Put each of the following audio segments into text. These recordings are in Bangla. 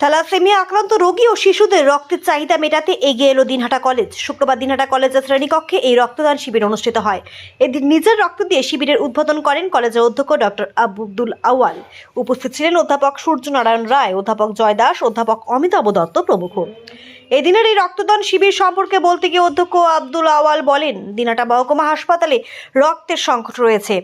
থ্যালাসেমিয়া আক্রান্ত রোগী ও শিশুদের রক্তের চাহিদা মেটাতে এগিয়ে এলো দিনহাটা কলেজ। শুক্রবার দিনহাটা কলেজের শ্রেণীকক্ষে এই রক্তদান শিবির অনুষ্ঠিত হয়। এদিন নিজের রক্ত দিয়ে শিবিরের উদ্বোধন করেন কলেজের অধ্যক্ষ ডক্টর আবুদুল আওয়াল উপস্থিত ছিলেন অধ্যাপক সূর্যনারায়ণ রায়, অধ্যাপক জয় দাস, অধ্যাপক অমিতাভ দত্ত প্রমুখ। এদিনের এই রক্তদান শিবির সম্পর্কে বলতে গিয়ে অধ্যক্ষ আব্দুল আওয়াল বলেন, দিনহাটা মহকুমা হাসপাতালে রক্তের সংকট রয়েছে।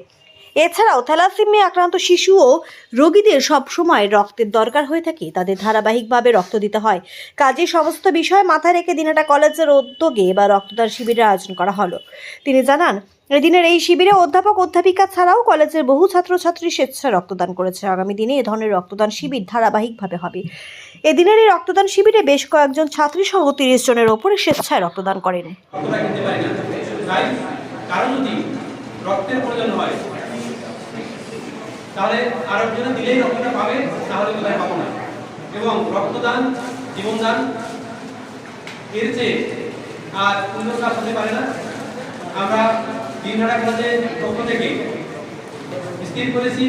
এছাড়াও থ্যালাসেমিয়া আক্রান্ত শিশু ও রোগীদের সবসময় রক্তের দরকার হয়ে থাকে, তাদের ধারাবাহিকভাবে রক্ত দিতে হয়। কাজে সমস্ত বিষয় মাথায় রেখে দিনাটা কলেজের উদ্যোগে বা রক্তদান শিবিরের আয়োজন করা হলো। তিনি জানান, এদিনের এই শিবিরে অধ্যাপক, অধ্যাপিকা ছাড়াও কলেজের বহু ছাত্রছাত্রী স্বেচ্ছায় রক্তদান করেছে। আগামী দিনে এ ধরনের রক্তদান শিবির ধারাবাহিকভাবে হবে। এদিনের এই রক্তদান শিবিরে বেশ কয়েকজন ছাত্রী সহ তিরিশ জনের ওপরে স্বেচ্ছায় রক্তদান করেন। রক্তের প্রয়োজন হয়। তাহলে আর আরেকজনে দিলেই রক্তটা পাবে, তাহলে কোথায় পাবো না। এবং রক্তদান, জীবনদান, এর চেয়ে আর অন্য কাজ হতে পারে না। আমরা দিনহাটা কলেজের পক্ষ থেকে স্থির করেছি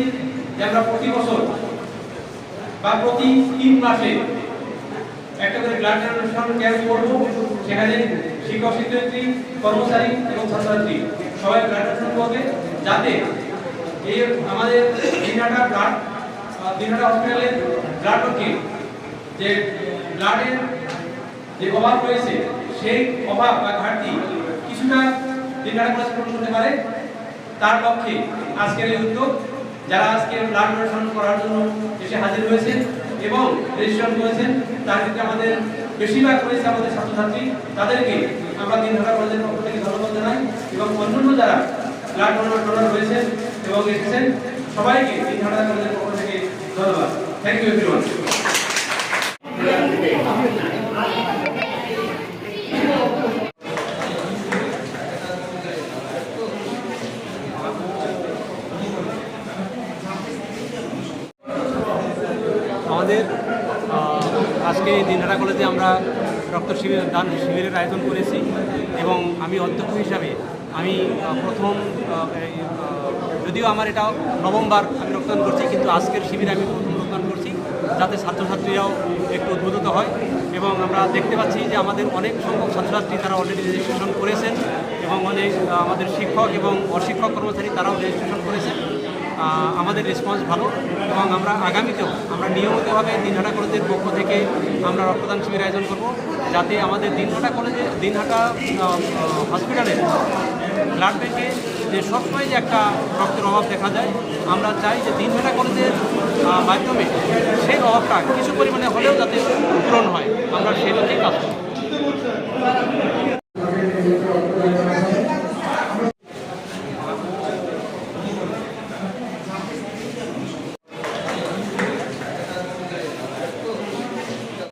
যে আমরা প্রতি বছর বা প্রতি তিন মাসে একটা করে ব্লাড ট্রান্সফার ক্যাম্প করব। সেখানে শিক্ষক, শিক্ষয়িত্রী, কর্মচারী এবং ছাত্রছাত্রী সবাই ব্লাড ট্রান্সফার করবে, যাতে এই আমাদের দিনহাটা ব্লাড দিনহাটা হসপিটালের ব্লাড ব্যাংকে যে ব্লাডের যে অভাব রয়েছে, সেই অভাব বা ঘাটতি কিছুটা দিনহাটা কলেজ পূরণ করতে পারে। তার লক্ষ্যে আজকের এই উদ্যোগ, যারা আজকে ব্লাড ডোনেশন করার জন্য এসে হাজির হয়েছেন এবং রেজিস্ট্রেশন করেছেন, তার ক্ষেত্রে আমাদের বেশিরভাগ রয়েছে আমাদের ছাত্রছাত্রী। তাদেরকে আমরা হাজার কলেজের পক্ষ থেকে ধন্যবাদ জানাই এবং অন্যান্য যারা ব্লাড ডোনার ডোনার হয়েছেন এবং এসেছেন সবাইকে তিন হাজার কলেজের পক্ষ থেকে ধন্যবাদ। থ্যাংক ইউ এভরিওয়ান আমাদের আজকে দিনহাটা কলেজে আমরা রক্ত শিবির দান, শিবিরের আয়োজন করেছি এবং আমি অধ্যক্ষ হিসাবে আমি প্রথম যদিও আমার এটা নবমবার আমি রক্তদান করছি, কিন্তু আজকের শিবিরে আমি প্রথম রক্তদান করছি যাতে ছাত্রছাত্রীরাও একটু উদ্বোধিত হয় এবং আমরা দেখতে পাচ্ছি যে আমাদের অনেক সংখ্যক ছাত্রছাত্রী তারা অলরেডি রেজিস্ট্রেশন করেছেন এবং অনেক আমাদের শিক্ষক এবং অশিক্ষক কর্মচারী তারাও রেজিস্ট্রেশন করেছেন। আমাদের রেসপন্স ভালো এবং আমরা আগামীতেও আমরা নিয়মিতভাবে দিনহাটা কলেজের পক্ষ থেকে আমরা রক্তদান শিবির আয়োজন করব যাতে আমাদের দিনহাটা কলেজে, দিনহাটা হসপিটালের ব্লাড ব্যাঙ্কে যে সবসময় যে একটা রক্তের অভাব দেখা যায়, আমরা চাই যে দিনহাটা কলেজের মাধ্যমে সেই অভাবটা কিছু পরিমাণে হলেও যাতে পূরণ হয়। আমরা সেই কাজ